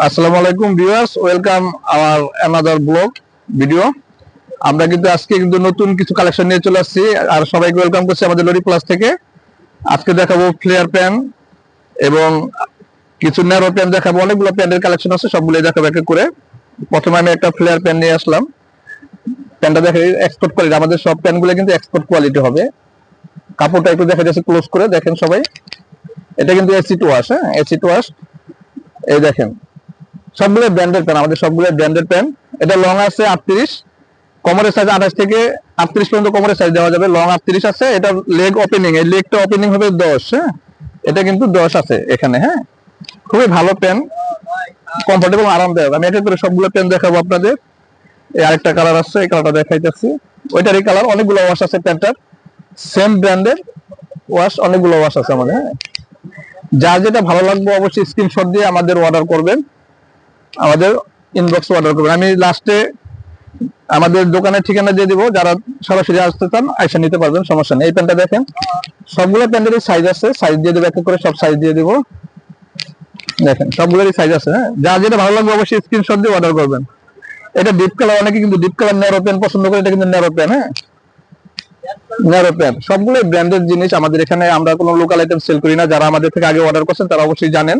আসসালামু আলাইকুম viewers, welcome our another blog video আমরা কিন্তু আজকে কিন্তু নতুন কিছু কালেকশন নিয়ে চলে আসছি, আর সবাইকে ওয়েলকাম করছি আমাদের লরি প্লাস থেকে। আজকে দেখাবো ফ্লেয়ার প্যান এবং কিছু ন্যারো প্যান দেখাবো অনেকগুলো প্যান্টের কালেকশন আছে সবগুলো দেখাবো এক করে। প্রথমে আমি একটা ফ্লেয়ার প্যান নিয়ে আসলাম। প্যানটা দেখে এক্সপোর্ট কোয়ালিটি আমাদের সব প্যানগুলো কিন্তু এক্সপোর্ট কোয়ালিটি হবে। কাপড়টা একটু দেখা যাচ্ছে ক্লোজ করে, দেখেন সবাই। এটা কিন্তু এসি টু ওয়াশ হ্যাঁ এসি টু ওয়াশ এই দেখেন। সবগুলো ব্র্যান্ডেড প্যান আমাদের সবগুলো ব্র্যান্ডেড প্যান এটা লং আছে আটত্রিশ কোমরের সাইজ আঠাশ থেকে আটত্রিশ পর্যন্ত কোমরের সাইজ দেওয়া যাবে। লং আটত্রিশ আছে, এটা লেগ ওপেনিং এই লেগটা ওপেনিং হবে দশ হ্যাঁ? এটা কিন্তু দশ আছে এখানে হ্যাঁ? খুবই ভালো প্যান কমফোর্টেবল আরামদায়ক। আমি এক এক করে সবগুলো প্যান দেখাবো আপনাদের। এই আরেকটা কালার আছে, এই কালারটা দেখাইতেছি। ওইটারই কালার অনেকগুলো ওয়াশ আছে প্যান্টটার সেম ব্র্যান্ডের ওয়াশ অনেকগুলো ওয়াশ আছে আমাদের হ্যাঁ? যার যেটা ভালো লাগবে অবশ্যই স্ক্রিনশট দিয়ে আমাদের অর্ডার করবেন। আমাদের ইনবক্স অর্ডার করবেন। আমি লাস্টে আমাদের দোকানের ঠিকানা দিয়ে দিব, যারা সরাসরি আসতে চান, আইসা নিতে পারবেন, সমস্যা নেই। এই প্যান্টটা দেখেন, সবগুলো প্যান্টেরই সাইজ আছে সাইজ দিয়ে দেবো করে সব সাইজ দিয়ে দিব। দেখেন, সবগুলোরই সাইজ আছে হ্যাঁ? যার যেটা ভালো লাগবে অবশ্যই স্ক্রিনশট দিয়ে অর্ডার করবেন। এটা ডিপ কালার অনেকে কিন্তু ডিপ কালার ন্যারো পেন পছন্দ করে, এটা কিন্তু ন্যারো পেন হ্যাঁ? ন্যারো প্যান সবগুলো ব্র্যান্ডেড জিনিস আমাদের এখানে, আমরা কোনো লোকাল আইটেম সেল করি না। যারা আমাদের থেকে আগে অর্ডার করছেন, তারা অবশ্যই জানেন।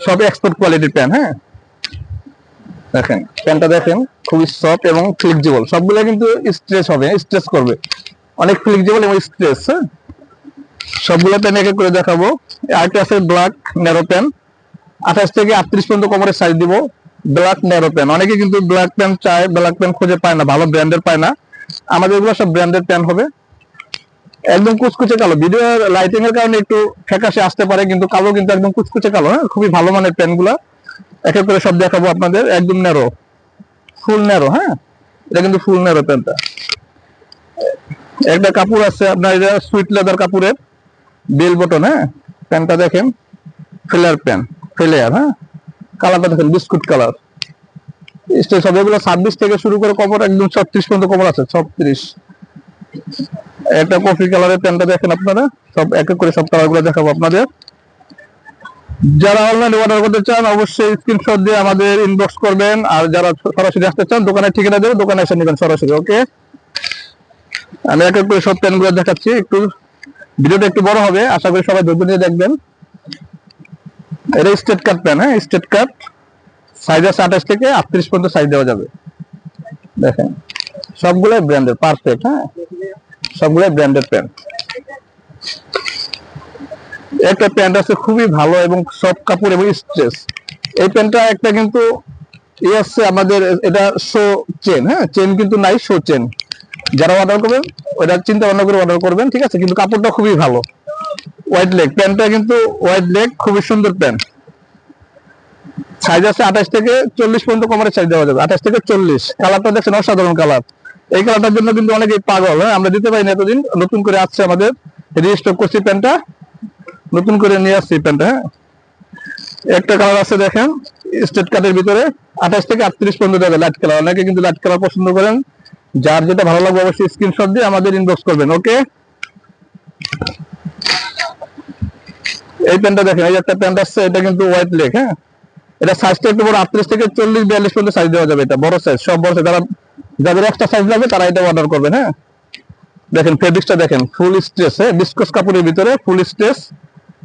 সব এক্সপোর্ট কোয়ালিটির প্যান হ্যাঁ? দেখেন, প্যানটা দেখেন, খুবই সফট এবং ফ্লেক্সিবল সবগুলো কিন্তু স্ট্রেস হবে স্ট্রেস করবে। অনেক ফ্লেক্সিবল এবং স্ট্রেস হ্যাঁ? সবগুলো প্যান এক করে দেখাবো। আরেকটা আছে ব্ল্যাক ন্যারো প্যান আঠাশ থেকে আটত্রিশ পর্যন্ত কোমরের সাইজ দিব। ব্ল্যাক ন্যারো প্যান অনেকে কিন্তু ব্ল্যাক প্যান চায় ব্ল্যাক প্যান খুঁজে পায় না, ভালো ব্র্যান্ডের পায় না। আমাদের এগুলো সব ব্র্যান্ডের প্যান হবে। একদম কুচকুচে কালো। ভিডিও লাইটিং এর কারণে একটু ফ্যাকাশে আসতে পারে, কিন্তু কালো কিন্তু একদম কুচকুচে কালো হ্যাঁ? খুবই ভালো মানের প্যানগুলা। এক এক করে সব দেখাবো আপনাদের, একদম ন্যারো ফুল ন্যারো হ্যাঁ? এটা কিন্তু ফুল ন্যারো প্যান্টটা একটা কাপড় আছে আপনার, এটা সুইট লেদার কাপড়ের বেল বটন হ্যাঁ? প্যান্টটা দেখেন ফ্লেয়ার প্যান্ট ফ্লেয়ার হ্যাঁ? কালারটা দেখেন, বিস্কুট কালার। হবে এগুলো ছাব্বিশ থেকে শুরু করে কমর একদম ছত্রিশ পর্যন্ত কমর আছে, ছত্রিশ। একটা কফি কালারের প্যান্টটা দেখেন আপনারা, সব এক এক করে সব কালারগুলো দেখাবো আপনাদের। যারা অনলাইনে অর্ডার করতে চান, অবশ্যই স্ক্রিনশট দিয়ে আমাদের ইনবক্স করবেন। আর যারা সরাসরি আসতে চান, দোকানের ঠিকানা দেবে, দোকানে এসে নেবেন সরাসরি ওকে আমি এক এক করে সব প্যান্টগুলো দেখাচ্ছি। একটু ভিডিওটা একটু বড় হবে, আশা করি সবাই ধৈর্য দিয়ে দেখবেন। এটা স্টেট কাট প্যান হ্যাঁ? স্টেট কাট সাইজ আছে আঠাশ থেকে আটত্রিশ পর্যন্ত সাইজ দেওয়া যাবে। দেখেন, সবগুলোই ব্র্যান্ডেড পারফেক্ট হ্যাঁ? সবগুলোই ব্র্যান্ডেড প্যান্ট একটা প্যান্ট আছে খুবই ভালো এবং সব কাপড় এবং স্ট্রেস। এই প্যান্টটা একটা কিন্তু ই আসছে আমাদের, এটা শো চেন হ্যাঁ? চেন কিন্তু নাই শো চেন যারা অর্ডার করবেন ওটা চিন্তা ভাবনা করে অর্ডার করবেন, ঠিক আছে? কিন্তু কাপড়টা খুবই ভালো। হোয়াইট লেগ প্যান্টটা কিন্তু হোয়াইট লেগ খুবই সুন্দর প্যান্ট। সাইজ আছে আঠাশ থেকে চল্লিশ পর্যন্ত কোমরের সাইজ দেওয়া যাবে। আঠাশ থেকে চল্লিশ। কালারটা দেখছেন? অসাধারণ কালার এই কালারটার জন্য কিন্তু অনেকেই পাগল হ্যাঁ? আমরা দিতে পারি না এতদিন। নতুন করে আসছে আমাদের। রিস্টক করছি প্যান্টটা। নতুন করে নিয়ে আসছি প্যান্টটা হ্যাঁ? একটা কালার আছে দেখেন স্টেট কাটের ভিতরে, আঠাশ থেকে আটত্রিশ পর্যন্ত দেবে লাইট কালার অনেকে কিন্তু লাইট কালার পছন্দ করেন। যার যেটা ভালো লাগবে অবশ্যই স্ক্রিনশট দিয়ে আমাদের ইনবক্স করবেন ওকে এই প্যান্টটা দেখেন, এই একটা প্যান্ট আসছে, এটা কিন্তু হোয়াইট লেগ হ্যাঁ? এটা সাইজটা একটু বড়, আটত্রিশ থেকে চল্লিশ, বিয়াল্লিশ পর্যন্ত সাইজ দেওয়া যাবে এটা, বড় সাইজ সব বড় size। যারা, যাদের একটা সাইজ লাগবে, তারা এটা অর্ডার করবেন হ্যাঁ? দেখেন ফেব্রিক্সটা দেখেন ফুল স্ট্রেস হ্যাঁ? বিস্কস কাপড়ের ভিতরে ফুল স্ট্রেস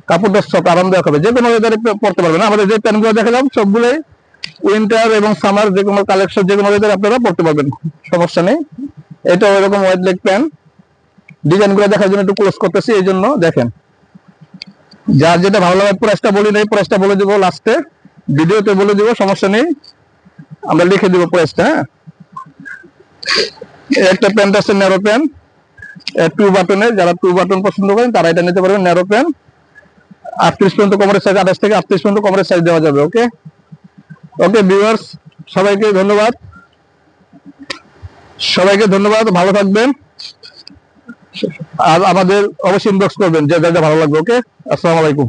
কাপড়টা সব আরামদায়ক হবে। যে কোনো ওয়েদারে পড়তে পারবেন আমাদের যে প্যান্টগুলো দেখালাম, সবগুলোই উইন্টার এবং সামার যে কোনো কালেকশন যে কোনো ওয়েদারে আপনারা পড়তে পারবেন। সমস্যা নেই। এটা ওইরকম হোয়াইট লেগ প্যান্ট ডিজাইনগুলো দেখার জন্য একটু ক্লোজ করতেছি, এই জন্য দেখেন। যার যেটা ভালো লাগে প্রাইসটা বলি নাই প্রাইসটা বলে দেবো লাস্টে ভিডিওতে বলে দেবো, সমস্যা নেই। আমরা লিখে দেবো প্রাইসটা হ্যাঁ? একটা প্যান্ট আছে ন্যারো প্যান্ট টু বাটনের যারা টু বাটন পছন্দ করেন, তারা এটা নিতে পারবেন ন্যারো প্যান্ট আটত্রিশ পর্যন্ত কমরের সাইজ আঠাশ থেকে আটত্রিশ পর্যন্ত কমরের সাইজ দেওয়া যাবে ওকে ওকে ভিউয়ার্স সবাইকে ধন্যবাদ। সবাইকে ধন্যবাদ, ভালো থাকবেন। আর আমাদের অবশ্যই ইনবক্স করবেন যে যেটা ভালো লাগবে ওকে আসসালামু আলাইকুম।